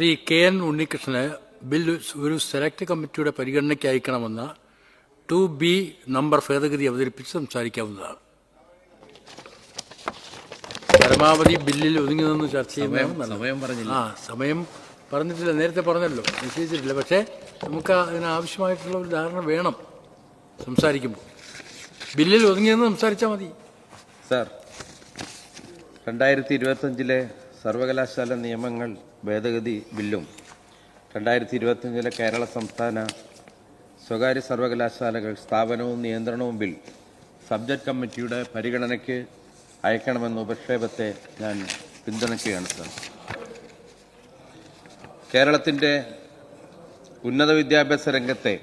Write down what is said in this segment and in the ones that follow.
Shri K N ഉണ്ണികൃഷ്ണന് bill ഒരു select കമ്മിറ്റിയുടെ പരിഗണനയ്ക്ക് അയക്കണമെന്ന ടു ബി നമ്പർ ഭേദഗതി അവതരിപ്പിച്ച് സംസാരിക്കാവുന്നതാണ്. പരമാവധി ബില്ലിൽ ഒതുങ്ങി നിന്ന് ചർച്ച ചെയ്യുന്നതാണ് സമയം പറഞ്ഞില്ല. ആ സമയം പറഞ്ഞിട്ടില്ല. നേരത്തെ പറഞ്ഞല്ലോ. നിശ്ചയിച്ചിട്ടില്ല. പക്ഷേ നമുക്ക് അതിനാവശ്യമായിട്ടുള്ള ഒരു ധാരണ വേണം. സംസാരിക്കുമ്പോൾ. ബില്ലിൽ ഒതുങ്ങി നിന്ന് സംസാരിച്ചാൽ മതി. സാർ രണ്ടായിരത്തി ഇരുപത്തഞ്ചിലെ സർവകലാശാല നിയമങ്ങൾ ഭേദഗതി ബില്ലും. രണ്ടായിരത്തി ഇരുപത്തിയഞ്ചിലെ കേരള സംസ്ഥാന സ്വകാര്യ സർവകലാശാലകൾ സ്ഥാപനവും നിയന്ത്രണവും ബിൽ സബ്ജക്ട് കമ്മിറ്റിയുടെ പരിഗണനയ്ക്ക് അയക്കണമെന്ന ഉപക്ഷേപത്തെ ഞാൻ പിന്തുണയ്ക്കുകയാണ് സർ. കേരളത്തിന്റെ ഉന്നത വിദ്യാഭ്യാസ രംഗത്തെ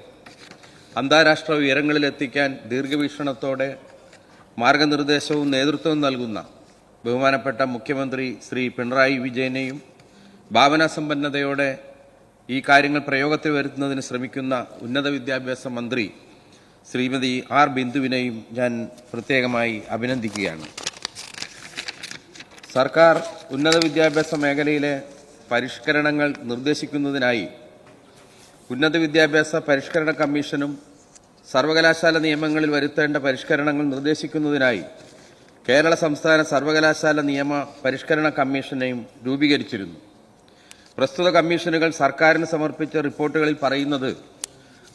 അന്താരാഷ്ട്ര ഉയരങ്ങളിലെത്തിക്കാൻ ദീർഘവീക്ഷണത്തോടെ മാർഗനിർദ്ദേശവും നേതൃത്വവും നൽകുന്ന ബഹുമാനപ്പെട്ട മുഖ്യമന്ത്രി ശ്രീ പിണറായി വിജയനെയും ഭാവനാസമ്പന്നതയോടെ ഈ കാര്യങ്ങൾ പ്രയോഗത്തിൽ വരുത്തുന്നതിന് ശ്രമിക്കുന്ന ഉന്നത വിദ്യാഭ്യാസ മന്ത്രി ശ്രീമതി ആർ ബിന്ദുവിനെയും ഞാൻ പ്രത്യേകമായി അഭിനന്ദിക്കുകയാണ്. സർക്കാർ ഉന്നത വിദ്യാഭ്യാസ മേഖലയിലെ പരിഷ്കരണങ്ങൾ നിർദ്ദേശിക്കുന്നതിനായി ഉന്നത വിദ്യാഭ്യാസ പരിഷ്കരണ കമ്മീഷനും സർവകലാശാല നിയമങ്ങളിൽ വരുത്തേണ്ട പരിഷ്കരണങ്ങൾ നിർദ്ദേശിക്കുന്നതിനായി കേരള സംസ്ഥാന സർവകലാശാല നിയമ പരിഷ്കരണ കമ്മീഷനെയും രൂപീകരിച്ചിരുന്നു. പ്രസ്തുത കമ്മീഷനുകൾ സർക്കാരിന് സമർപ്പിച്ച റിപ്പോർട്ടുകളിൽ പറയുന്നത്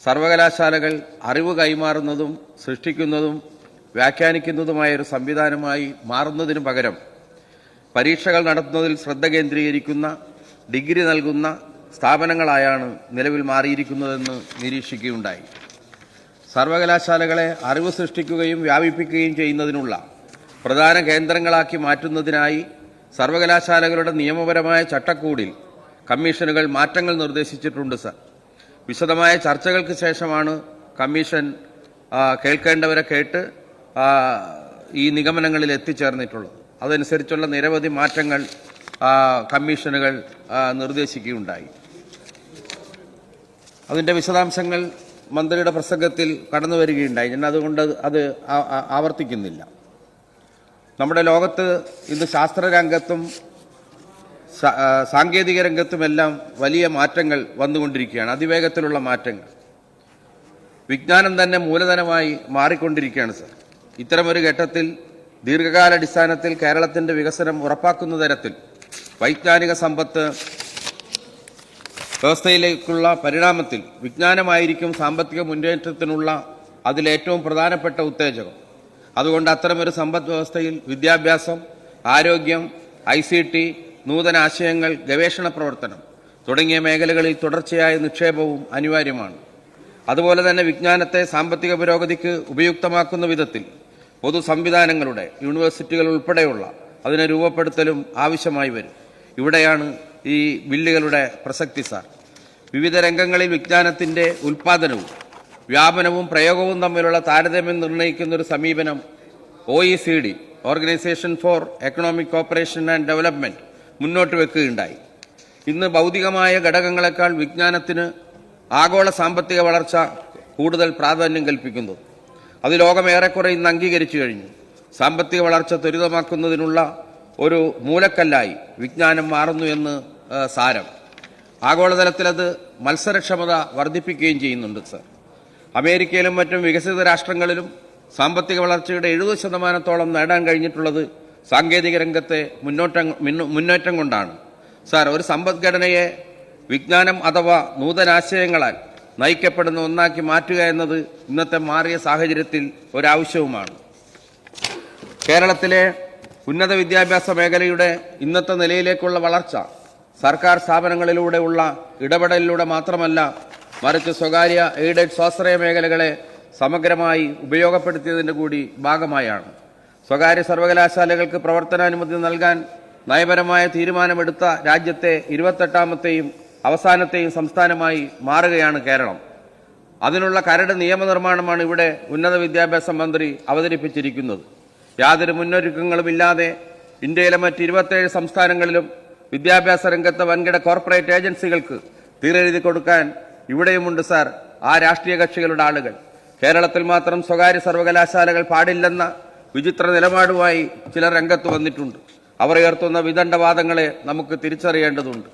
സർവകലാശാലകൾ അറിവ് കൈമാറുന്നതും സൃഷ്ടിക്കുന്നതും വ്യാഖ്യാനിക്കുന്നതുമായ ഒരു സംവിധാനമായി മാറുന്നതിനു പകരം പരീക്ഷകൾ നടത്തുന്നതിൽ ശ്രദ്ധ കേന്ദ്രീകരിക്കുന്ന ഡിഗ്രി നൽകുന്ന സ്ഥാപനങ്ങളായാണ് നിലവിൽ മാറിയിരിക്കുന്നതെന്ന് നിരീക്ഷിക്കുകയുണ്ടായി. സർവകലാശാലകളെ അറിവ് സൃഷ്ടിക്കുകയും വ്യാപിപ്പിക്കുകയും ചെയ്യുന്നതിനുള്ള പ്രധാന കേന്ദ്രങ്ങളാക്കി മാറ്റുന്നതിനായി സർവകലാശാലകളുടെ നിയമപരമായ ചട്ടക്കൂടിൽ കമ്മീഷനുകൾ മാറ്റങ്ങൾ നിർദ്ദേശിച്ചിട്ടുണ്ട് സർ. വിശദമായ ചർച്ചകൾക്ക് ശേഷമാണ് കമ്മീഷൻ കേൾക്കേണ്ടവരെ കേട്ട് ഈ നിഗമനങ്ങളിൽ എത്തിച്ചേർന്നിട്ടുള്ളത്. അതനുസരിച്ചുള്ള നിരവധി മാറ്റങ്ങൾ കമ്മീഷനുകൾ നിർദ്ദേശിക്കുകയുണ്ടായി. അതിന്റെ വിശദാംശങ്ങൾ മന്ത്രിയുടെ പ്രസംഗത്തിൽ കടന്നു വരികയുണ്ടായി. ഞാൻ അതുകൊണ്ട് അത് ആവർത്തിക്കുന്നില്ല. നമ്മുടെ ലോകത്ത് ഇന്ന് ശാസ്ത്രരംഗത്തും സാങ്കേതിക രംഗത്തുമെല്ലാം വലിയ മാറ്റങ്ങൾ വന്നുകൊണ്ടിരിക്കുകയാണ്. അതിവേഗത്തിലുള്ള മാറ്റങ്ങൾ. വിജ്ഞാനം തന്നെ മൂലധനമായി മാറിക്കൊണ്ടിരിക്കുകയാണ് സർ. ഇത്തരമൊരു ഘട്ടത്തിൽ ദീർഘകാലാടിസ്ഥാനത്തിൽ കേരളത്തിന്റെ വികസനം ഉറപ്പാക്കുന്ന തരത്തിൽ വൈജ്ഞാനിക സമ്പത്ത് വ്യവസ്ഥയിലേക്കുള്ള പരിണാമത്തിൽ വിജ്ഞാനമായിരിക്കും സാമ്പത്തിക മുന്നേറ്റത്തിനുള്ള അതിലേറ്റവും പ്രധാനപ്പെട്ട ഉത്തേജകം. അതുകൊണ്ട് അത്തരമൊരു സമ്പദ് വ്യവസ്ഥയിൽ വിദ്യാഭ്യാസം ആരോഗ്യം ഐ നൂതന ആശയങ്ങൾ ഗവേഷണ പ്രവർത്തനം തുടങ്ങിയ മേഖലകളിൽ തുടർച്ചയായ നിക്ഷേപവും അനിവാര്യമാണ്. അതുപോലെ തന്നെ വിജ്ഞാനത്തെ സാമ്പത്തിക പുരോഗതിക്ക് ഉപയുക്തമാക്കുന്ന വിധത്തിൽ പൊതു സംവിധാനങ്ങളുടെ യൂണിവേഴ്സിറ്റികൾ ഉൾപ്പെടെയുള്ള അതിനെ രൂപപ്പെടുത്തലും ആവശ്യമായി വരും. ഇവിടെയാണ് ഈ ബില്ലുകളുടെ പ്രസക്തി സാർ. വിവിധ രംഗങ്ങളിൽ വിജ്ഞാനത്തിന്റെ ഉൽപാദനവും വ്യാപനവും പ്രയോഗവും തമ്മിലുള്ള താരതമ്യം നിർണയിക്കുന്ന ഒരു സമീപനം O E C D organisation for economic cooperation and development മുന്നോട്ട് വെക്കുകയുണ്ടായി. ഇന്ന് ഭൗതികമായ ഘടകങ്ങളെക്കാൾ വിജ്ഞാനത്തിന് ആഗോള സാമ്പത്തിക വളർച്ച കൂടുതൽ പ്രാധാന്യം കൽപ്പിക്കുന്നു. അത് ലോകം ഏറെക്കുറെ ഇന്ന് അംഗീകരിച്ചു കഴിഞ്ഞു. സാമ്പത്തിക വളർച്ച ത്വരിതമാക്കുന്നതിനുള്ള ഒരു മൂലക്കല്ലായി വിജ്ഞാനം മാറുന്നു എന്ന് സാരം. ആഗോളതലത്തിൽ അത് മത്സരക്ഷമത വർദ്ധിപ്പിക്കുകയും ചെയ്യുന്നുണ്ട് സർ. അമേരിക്കയിലും മറ്റും വികസിത രാഷ്ട്രങ്ങളിലും സാമ്പത്തിക വളർച്ചയുടെ എഴുപത് ശതമാനത്തോളം നേടാൻ കഴിഞ്ഞിട്ടുള്ളത് സാങ്കേതിക രംഗത്തെ മുന്നോട്ടം മുന്നോ- മുന്നേറ്റം കൊണ്ടാണ്. സാർ ഒരു സമ്പദ്ഘടനയെ വിജ്ഞാനം അഥവാ നൂതനാശയങ്ങളാൽ നയിക്കപ്പെടുന്ന ഒന്നാക്കി മാറ്റുക എന്നത് ഇന്നത്തെ മാറിയ സാഹചര്യത്തിൽ ഒരാവശ്യവുമാണ്. കേരളത്തിലെ ഉന്നത വിദ്യാഭ്യാസ മേഖലയുടെ ഇന്നത്തെ നിലയിലേക്കുള്ള വളർച്ച സർക്കാർ സ്ഥാപനങ്ങളിലൂടെയുള്ള ഇടപെടലിലൂടെ മാത്രമല്ല മറിച്ച് സ്വകാര്യ എയ്ഡഡ് സ്വാശ്രയ മേഖലകളെ സമഗ്രമായി ഉപയോഗപ്പെടുത്തിയതിന്റെ കൂടി ഭാഗമായാണ്. സ്വകാര്യ സർവകലാശാലകൾക്ക് പ്രവർത്തനാനുമതി നൽകാൻ നയപരമായ തീരുമാനമെടുത്ത രാജ്യത്തെ ഇരുപത്തെട്ടാമത്തെയും അവസാനത്തെയും സംസ്ഥാനമായി മാറുകയാണ് കേരളം. അതിനുള്ള കരട് നിയമനിർമ്മാണമാണ് ഇവിടെ ഉന്നത വിദ്യാഭ്യാസ മന്ത്രി അവതരിപ്പിച്ചിരിക്കുന്നത്. യാതൊരു മുന്നൊരുക്കങ്ങളുമില്ലാതെ ഇന്ത്യയിലെ മറ്റ് ഇരുപത്തേഴ് സംസ്ഥാനങ്ങളിലും വിദ്യാഭ്യാസ രംഗത്തെ വൻകിട കോർപ്പറേറ്റ് ഏജൻസികൾക്ക് തീരെഴുതി കൊടുക്കാൻ ഇവിടെയുമുണ്ട് സാർ ആ രാഷ്ട്രീയ കക്ഷികളുടെ ആളുകൾ. കേരളത്തിൽ മാത്രം സ്വകാര്യ സർവകലാശാലകൾ പാടില്ലെന്ന വിചിത്ര നിലപാടുമായി ചില രംഗത്ത് വന്നിട്ടുണ്ട്. അവർ ഉയർത്തുന്ന വിദണ്ഡവാദങ്ങളെ നമുക്ക് തിരിച്ചറിയേണ്ടതുണ്ട്.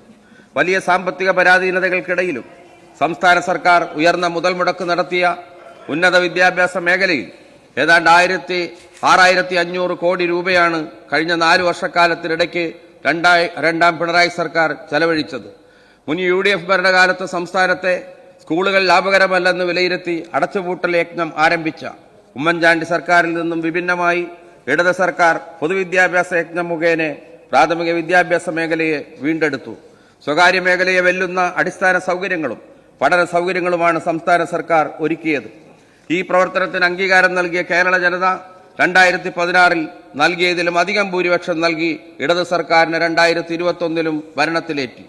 വലിയ സാമ്പത്തിക പരാധീനതകൾക്കിടയിലും സംസ്ഥാന സർക്കാർ ഉയർന്ന മുതൽ മുടക്ക് നടത്തിയ ഉന്നത വിദ്യാഭ്യാസ മേഖലയിൽ ഏതാണ്ട് ആയിരത്തി ആറായിരത്തി അഞ്ഞൂറ് കോടി രൂപയാണ് കഴിഞ്ഞ നാല് വർഷക്കാലത്തിനിടയ്ക്ക് രണ്ടായി രണ്ടാം പിണറായി സർക്കാർ ചെലവഴിച്ചത്. മുൻ യു ഡി എഫ് ഭരണകാലത്ത് സംസ്ഥാനത്തെ സ്കൂളുകൾ ലാഭകരമല്ലെന്ന് വിലയിരുത്തി അടച്ചുപൂട്ടൽ യജ്ഞം ആരംഭിച്ച ഉമ്മൻചാണ്ടി സർക്കാരിൽ നിന്നും വിഭിന്നമായി ഇടത് സർക്കാർ പൊതുവിദ്യാഭ്യാസ യജ്ഞം മുഖേന പ്രാഥമിക വിദ്യാഭ്യാസ മേഖലയെ വീണ്ടെടുത്തു. സ്വകാര്യ മേഖലയെ വെല്ലുന്ന അടിസ്ഥാന സൗകര്യങ്ങളും പഠന സൗകര്യങ്ങളുമാണ് സംസ്ഥാന സർക്കാർ ഒരുക്കിയത്. ഈ പ്രവർത്തനത്തിന് അംഗീകാരം നൽകിയ കേരള ജനത രണ്ടായിരത്തി പതിനാറിൽ നൽകിയതിലും അധികം ഭൂരിപക്ഷം നൽകി ഇടത് സർക്കാരിന് രണ്ടായിരത്തി ഇരുപത്തൊന്നിലും ഭരണത്തിലേറ്റി.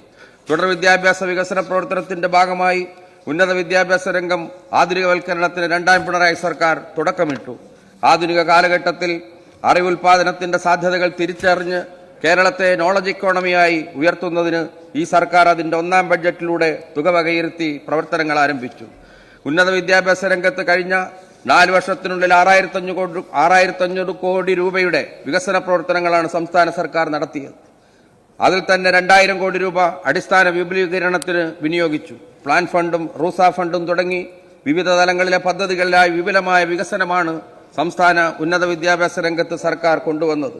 തുടർ വിദ്യാഭ്യാസ വികസന പ്രവർത്തനത്തിന്റെ ഭാഗമായി ഉന്നത വിദ്യാഭ്യാസ രംഗം ആധുനികവൽക്കരണത്തിന് രണ്ടാം പിണറായി സർക്കാർ തുടക്കമിട്ടു. ആധുനിക കാലഘട്ടത്തിൽ അറിവുൽപാദനത്തിന്റെ സാധ്യതകൾ തിരിച്ചറിഞ്ഞ് കേരളത്തെ നോളജ് ഇക്കോണമിയായി ഉയർത്തുന്നതിന് ഈ സർക്കാർ അതിന്റെ ഒന്നാം ബഡ്ജറ്റിലൂടെ തുക വകയിരുത്തി പ്രവർത്തനങ്ങൾ ആരംഭിച്ചു. ഉന്നത വിദ്യാഭ്യാസ രംഗത്ത് കഴിഞ്ഞ നാല് വർഷത്തിനുള്ളിൽ ആറായിരത്തഞ്ഞൂറ് ആറായിരത്തഞ്ഞൂറ് ആറായിരത്തി കോടി രൂപയുടെ വികസന പ്രവർത്തനങ്ങളാണ് സംസ്ഥാന സർക്കാർ നടത്തിയത്. അതിൽ തന്നെ രണ്ടായിരം കോടി രൂപ അടിസ്ഥാന വിപുലീകരണത്തിന് വിനിയോഗിച്ചു. പ്ലാൻ ഫണ്ടും റൂസ ഫണ്ടും തുടങ്ങി വിവിധ തലങ്ങളിലെ പദ്ധതികളിലായി വിപുലമായ വികസനമാണ് സംസ്ഥാന ഉന്നത വിദ്യാഭ്യാസ രംഗത്ത് സർക്കാർ കൊണ്ടുവന്നത്.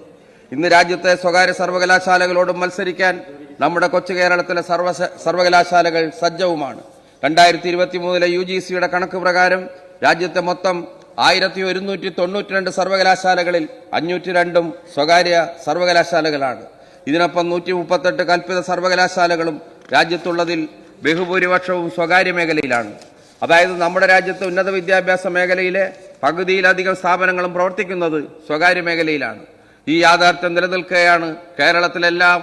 ഇന്ന് രാജ്യത്തെ സ്വകാര്യ സർവകലാശാലകളോടും മത്സരിക്കാൻ നമ്മുടെ കൊച്ചു കേരളത്തിലെ സർവ സർവകലാശാലകൾ സജ്ജവുമാണ്. രണ്ടായിരത്തി ഇരുപത്തി മൂന്നിലെ യു ജി സിയുടെ കണക്ക് പ്രകാരം രാജ്യത്തെ മൊത്തം ആയിരത്തി ഒരുന്നൂറ്റി തൊണ്ണൂറ്റി രണ്ട് സർവകലാശാലകളിൽ അഞ്ഞൂറ്റി രണ്ടും സ്വകാര്യ സർവകലാശാലകളാണ്. ഇതിനൊപ്പം നൂറ്റി മുപ്പത്തെട്ട് കൽപ്പിത സർവകലാശാലകളും രാജ്യത്തുള്ളതിൽ ബഹുഭൂരിപക്ഷവും സ്വകാര്യ മേഖലയിലാണ്. അതായത് നമ്മുടെ രാജ്യത്തെ ഉന്നത വിദ്യാഭ്യാസ മേഖലയിലെ പകുതിയിലധികം സ്ഥാപനങ്ങളും പ്രവർത്തിക്കുന്നത് സ്വകാര്യ മേഖലയിലാണ്. ഈ യാഥാർത്ഥ്യം നിലനിൽക്കുകയാണ് കേരളത്തിലെല്ലാം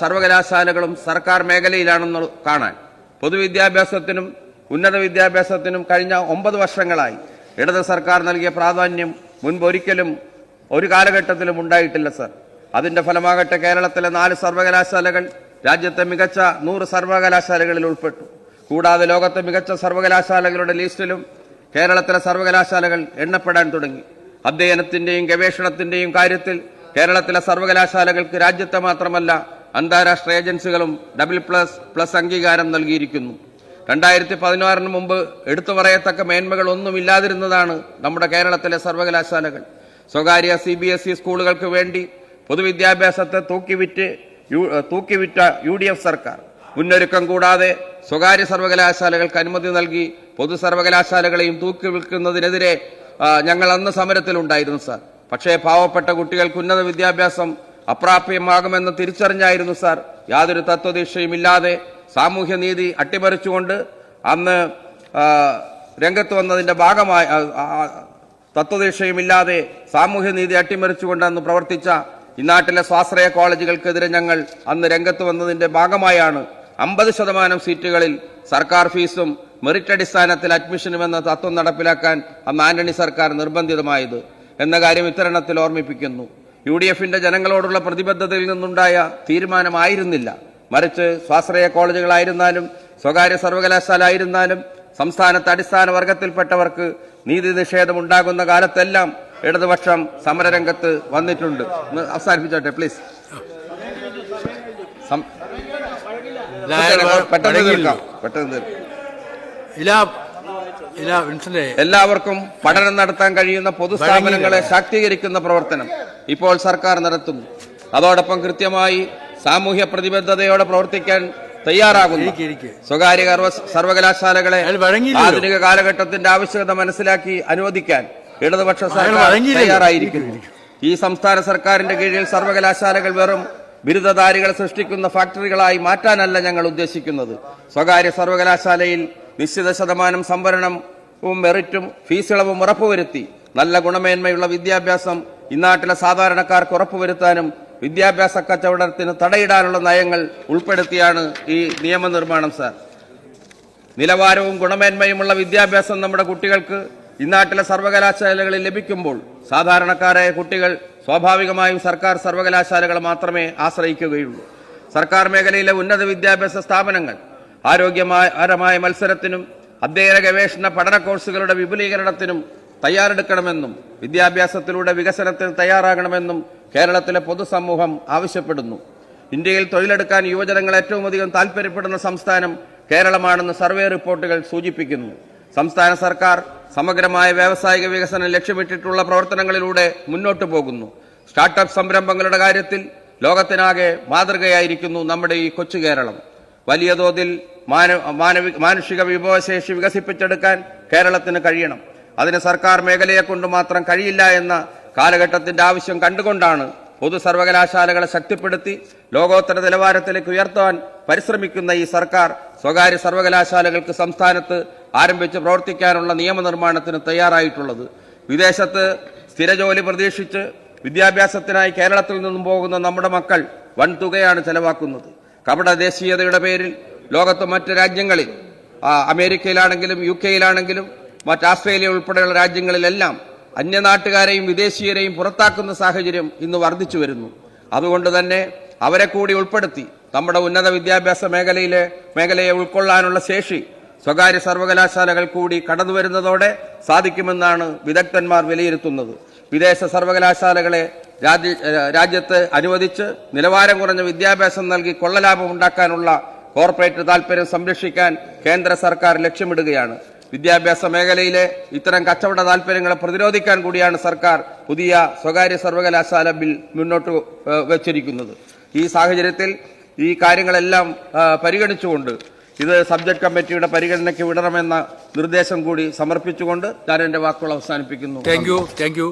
സർവകലാശാലകളും സർക്കാർ മേഖലയിലാണെന്ന് കാണാൻ. പൊതുവിദ്യാഭ്യാസത്തിനും ഉന്നത വിദ്യാഭ്യാസത്തിനും കഴിഞ്ഞ ഒമ്പത് വർഷങ്ങളായി ഇടത് സർക്കാർ നൽകിയ പ്രാധാന്യം മുൻപൊരിക്കലും ഒരു കാലഘട്ടത്തിലും ഉണ്ടായിട്ടില്ല സർ. അതിന്റെ ഫലമാകട്ടെ കേരളത്തിലെ നാല് സർവകലാശാലകൾ രാജ്യത്തെ മികച്ച നൂറ് സർവകലാശാലകളിൽ ഉൾപ്പെട്ടു. കൂടാതെ ലോകത്തെ മികച്ച സർവകലാശാലകളുടെ ലിസ്റ്റിലും കേരളത്തിലെ സർവകലാശാലകൾ എണ്ണപ്പെടാൻ തുടങ്ങി. അധ്യയനത്തിന്റെയും ഗവേഷണത്തിന്റെയും കാര്യത്തിൽ കേരളത്തിലെ സർവകലാശാലകൾക്ക് രാജ്യത്തെ മാത്രമല്ല അന്താരാഷ്ട്ര ഏജൻസികളും ഡബിൾ പ്ലസ് പ്ലസ് അംഗീകാരം നൽകിയിരിക്കുന്നു. രണ്ടായിരത്തി പതിനാറിന് മുമ്പ് എടുത്തു പറയത്തക്ക മേന്മകൾ ഒന്നുമില്ലാതിരുന്നതാണ് നമ്മുടെ കേരളത്തിലെ സർവകലാശാലകൾ. സ്വകാര്യ സി സ്കൂളുകൾക്ക് വേണ്ടി പൊതുവിദ്യാഭ്യാസത്തെ തൂക്കിവിറ്റ് തൂക്കിവിറ്റ യു ഡി എഫ് സർക്കാർ. മുന്നൊരുക്കം കൂടാതെ സ്വകാര്യ സർവകലാശാലകൾക്ക് അനുമതി നൽകി പൊതു സർവകലാശാലകളെയും തൂക്കി വിൽക്കുന്നതിനെതിരെ ഞങ്ങൾ അന്ന് സമരത്തിലുണ്ടായിരുന്നു സാർ. പക്ഷേ പാവപ്പെട്ട കുട്ടികൾക്ക് ഉന്നത വിദ്യാഭ്യാസം അപ്രാപ്യമാകുമെന്ന് തിരിച്ചറിഞ്ഞായിരുന്നു സാർ. യാതൊരു തത്വദീക്ഷയും ഇല്ലാതെ സാമൂഹ്യനീതി അട്ടിമറിച്ചുകൊണ്ട് അന്ന് രംഗത്ത് വന്നതിന്റെ ഭാഗമായി തത്വദീക്ഷയുമില്ലാതെ സാമൂഹ്യനീതി അട്ടിമറിച്ചുകൊണ്ട് അന്ന് പ്രവർത്തിച്ച ഈ നാട്ടിലെ സ്വാശ്രയ കോളേജുകൾക്കെതിരെ ഞങ്ങൾ അന്ന് രംഗത്ത് വന്നതിന്റെ ഭാഗമായാണ് അമ്പത് ശതമാനം സീറ്റുകളിൽ സർക്കാർ ഫീസും മെറിറ്റ് അടിസ്ഥാനത്തിൽ അഡ്മിഷനും എന്ന തത്വം നടപ്പിലാക്കാൻ അന്ന് ആന്റണി സർക്കാർ നിർബന്ധിതമായത് എന്ന കാര്യം ഇത്തരണത്തിൽ ഓർമ്മിപ്പിക്കുന്നു. യു ഡി എഫിന്റെ ജനങ്ങളോടുള്ള പ്രതിബദ്ധതയിൽ നിന്നുണ്ടായ തീരുമാനമായിരുന്നില്ല. മറിച്ച് സ്വാശ്രയ കോളേജുകളായിരുന്നാലും സ്വകാര്യ സർവകലാശാല ആയിരുന്നാലും സംസ്ഥാനത്ത് അടിസ്ഥാന വർഗത്തിൽപ്പെട്ടവർക്ക് നീതി നിഷേധം ഉണ്ടാകുന്ന കാലത്തെല്ലാം ഇടതുപക്ഷം സമരരംഗത്ത് വന്നിട്ടുണ്ട്. ഒന്ന് അവസാനിപ്പിച്ചോട്ടെ പ്ലീസ് പെട്ടെന്ന് തീർക്കാം പെട്ടെന്ന് തീർക്കാം. ഇല ഇല എല്ലാവർക്കും പഠനം നടത്താൻ കഴിയുന്ന പൊതുസ്ഥാപനങ്ങളെ ശാക്തീകരിക്കുന്ന പ്രവർത്തനം ഇപ്പോൾ സർക്കാർ നടത്തുന്നു. അതോടൊപ്പം കൃത്യമായി സാമൂഹ്യ പ്രതിബദ്ധതയോടെ പ്രവർത്തിക്കാൻ തയ്യാറാകുന്നു. സ്വകാര്യ സർവകലാശാലകളെ ആധുനിക കാലഘട്ടത്തിന്റെ ആവശ്യകത മനസ്സിലാക്കി അനുവദിക്കാൻ ഇടതുപക്ഷ സർക്കാർ തയ്യാറായിരിക്കുന്നു. ഈ സംസ്ഥാന സർക്കാരിന്റെ കീഴിൽ സർവകലാശാലകൾ വെറും ബിരുദധാരികളെ സൃഷ്ടിക്കുന്ന ഫാക്ടറികളായി മാറ്റാനല്ല ഞങ്ങൾ ഉദ്ദേശിക്കുന്നത്. സ്വകാര്യ സർവകലാശാലയിൽ നിശ്ചിത ശതമാനം സംവരണവും മെറിറ്റും ഫീസിളവും ഉറപ്പുവരുത്തി നല്ല ഗുണമേന്മയുള്ള വിദ്യാഭ്യാസം ഇന്നാട്ടിലെ സാധാരണക്കാർക്ക് ഉറപ്പുവരുത്താനും വിദ്യാഭ്യാസ കച്ചവടത്തിന് തടയിടാനുള്ള നയങ്ങൾ ഉൾപ്പെടുത്തിയാണ് ഈ നിയമനിർമ്മാണം സാർ. നിലവാരവും ഗുണമേന്മയുമുള്ള വിദ്യാഭ്യാസം നമ്മുടെ കുട്ടികൾക്ക് ഇന്നാട്ടിലെ സർവകലാശാലകളിൽ ലഭിക്കുമ്പോൾ സാധാരണക്കാരായ കുട്ടികൾ സ്വാഭാവികമായും സർക്കാർ സർവകലാശാലകൾ മാത്രമേ ആശ്രയിക്കുകയുള്ളൂ. സർക്കാർ മേഖലയിലെ ഉന്നത വിദ്യാഭ്യാസ സ്ഥാപനങ്ങൾ ആരോഗ്യമായ മത്സരത്തിനും അധ്യയന ഗവേഷണ പഠന കോഴ്സുകളുടെ വിപുലീകരണത്തിനും തയ്യാറെടുക്കണമെന്നും വിദ്യാഭ്യാസത്തിലൂടെ വികസനത്തിന് തയ്യാറാകണമെന്നും കേരളത്തിലെ പൊതുസമൂഹം ആവശ്യപ്പെടുന്നു. ഇന്ത്യയിൽ തൊഴിലെടുക്കാൻ യുവജനങ്ങൾ ഏറ്റവും അധികം താൽപര്യപ്പെടുന്ന സംസ്ഥാനം കേരളമാണെന്ന് സർവേ റിപ്പോർട്ടുകൾ സൂചിപ്പിക്കുന്നു. സംസ്ഥാന സർക്കാർ സമഗ്രമായ വ്യാവസായിക വികസനം ലക്ഷ്യമിട്ടിട്ടുള്ള പ്രവർത്തനങ്ങളിലൂടെ മുന്നോട്ടു പോകുന്നു. സ്റ്റാർട്ടപ്പ് സംരംഭങ്ങളുടെ കാര്യത്തിൽ ലോകത്തിനാകെ മാതൃകയായിരിക്കുന്നു നമ്മുടെ ഈ കൊച്ചു കേരളം. വലിയ തോതിൽ മാനുഷിക വിഭവശേഷി വികസിപ്പിച്ചെടുക്കാൻ കേരളത്തിന് കഴിയണം. അതിന് സർക്കാർ മേഖലയെ കൊണ്ട് മാത്രം കഴിയില്ല എന്ന കാലഘട്ടത്തിന്റെ ആവശ്യം കണ്ടുകൊണ്ടാണ് പൊതു സർവകലാശാലകളെ ശക്തിപ്പെടുത്തി ലോകോത്തര നിലവാരത്തിലേക്ക് ഉയർത്താൻ പരിശ്രമിക്കുന്ന ഈ സർക്കാർ സ്വകാര്യ സർവകലാശാലകൾക്ക് സംസ്ഥാനത്ത് ആരംഭിച്ച് പ്രവർത്തിക്കാനുള്ള നിയമനിർമ്മാണത്തിന് തയ്യാറായിട്ടുള്ളത്. വിദേശത്ത് സ്ഥിരജോലി പ്രതീക്ഷിച്ച് വിദ്യാഭ്യാസത്തിനായി കേരളത്തിൽ നിന്നും പോകുന്ന നമ്മുടെ മക്കൾ വൻ തുകയാണ് ചെലവാക്കുന്നത്. കപട ദേശീയതയുടെ പേരിൽ ലോകത്ത് മറ്റ് രാജ്യങ്ങളിൽ അമേരിക്കയിലാണെങ്കിലും യു കെയിലാണെങ്കിലും മറ്റ് ആസ്ട്രേലിയ ഉൾപ്പെടെയുള്ള രാജ്യങ്ങളിലെല്ലാം അന്യനാട്ടുകാരെയും വിദേശീയരെയും പുറത്താക്കുന്ന സാഹചര്യം ഇന്ന് വർദ്ധിച്ചു വരുന്നു. അതുകൊണ്ട് തന്നെ അവരെ കൂടി ഉൾപ്പെടുത്തി നമ്മുടെ ഉന്നത വിദ്യാഭ്യാസ മേഖലയിലെ മേഖലയെ ഉൾക്കൊള്ളാനുള്ള ശേഷി സ്വകാര്യ സർവകലാശാലകൾ കൂടി കടന്നുവരുന്നതോടെ സാധിക്കുമെന്നാണ് വിദഗ്ധന്മാർ വിലയിരുത്തുന്നത്. വിദേശ സർവകലാശാലകളെ രാജ്യ രാജ്യത്ത് അനുവദിച്ച് നിലവാരം കുറഞ്ഞ വിദ്യാഭ്യാസം നൽകി കൊള്ളലാഭം ഉണ്ടാക്കാനുള്ള കോർപ്പറേറ്റ് താൽപര്യം സംരക്ഷിക്കാൻ കേന്ദ്ര സർക്കാർ ലക്ഷ്യമിടുകയാണ്. വിദ്യാഭ്യാസ മേഖലയിലെ ഇത്തരം കച്ചവട താൽപര്യങ്ങളെ പ്രതിരോധിക്കാൻ കൂടിയാണ് സർക്കാർ പുതിയ സ്വകാര്യ സർവകലാശാല ബിൽ മുന്നോട്ട് വച്ചിരിക്കുന്നത്. ഈ സാഹചര്യത്തിൽ ഈ കാര്യങ്ങളെല്ലാം പരിഗണിച്ചുകൊണ്ട് ഇത് സബ്ജക്ട് കമ്മിറ്റിയുടെ പരിഗണനയ്ക്ക് വിടണമെന്ന നിർദ്ദേശം കൂടി സമർപ്പിച്ചുകൊണ്ട് ഞാൻ എന്റെ വാക്കുകൾ അവസാനിപ്പിക്കുന്നു. Thank you thank you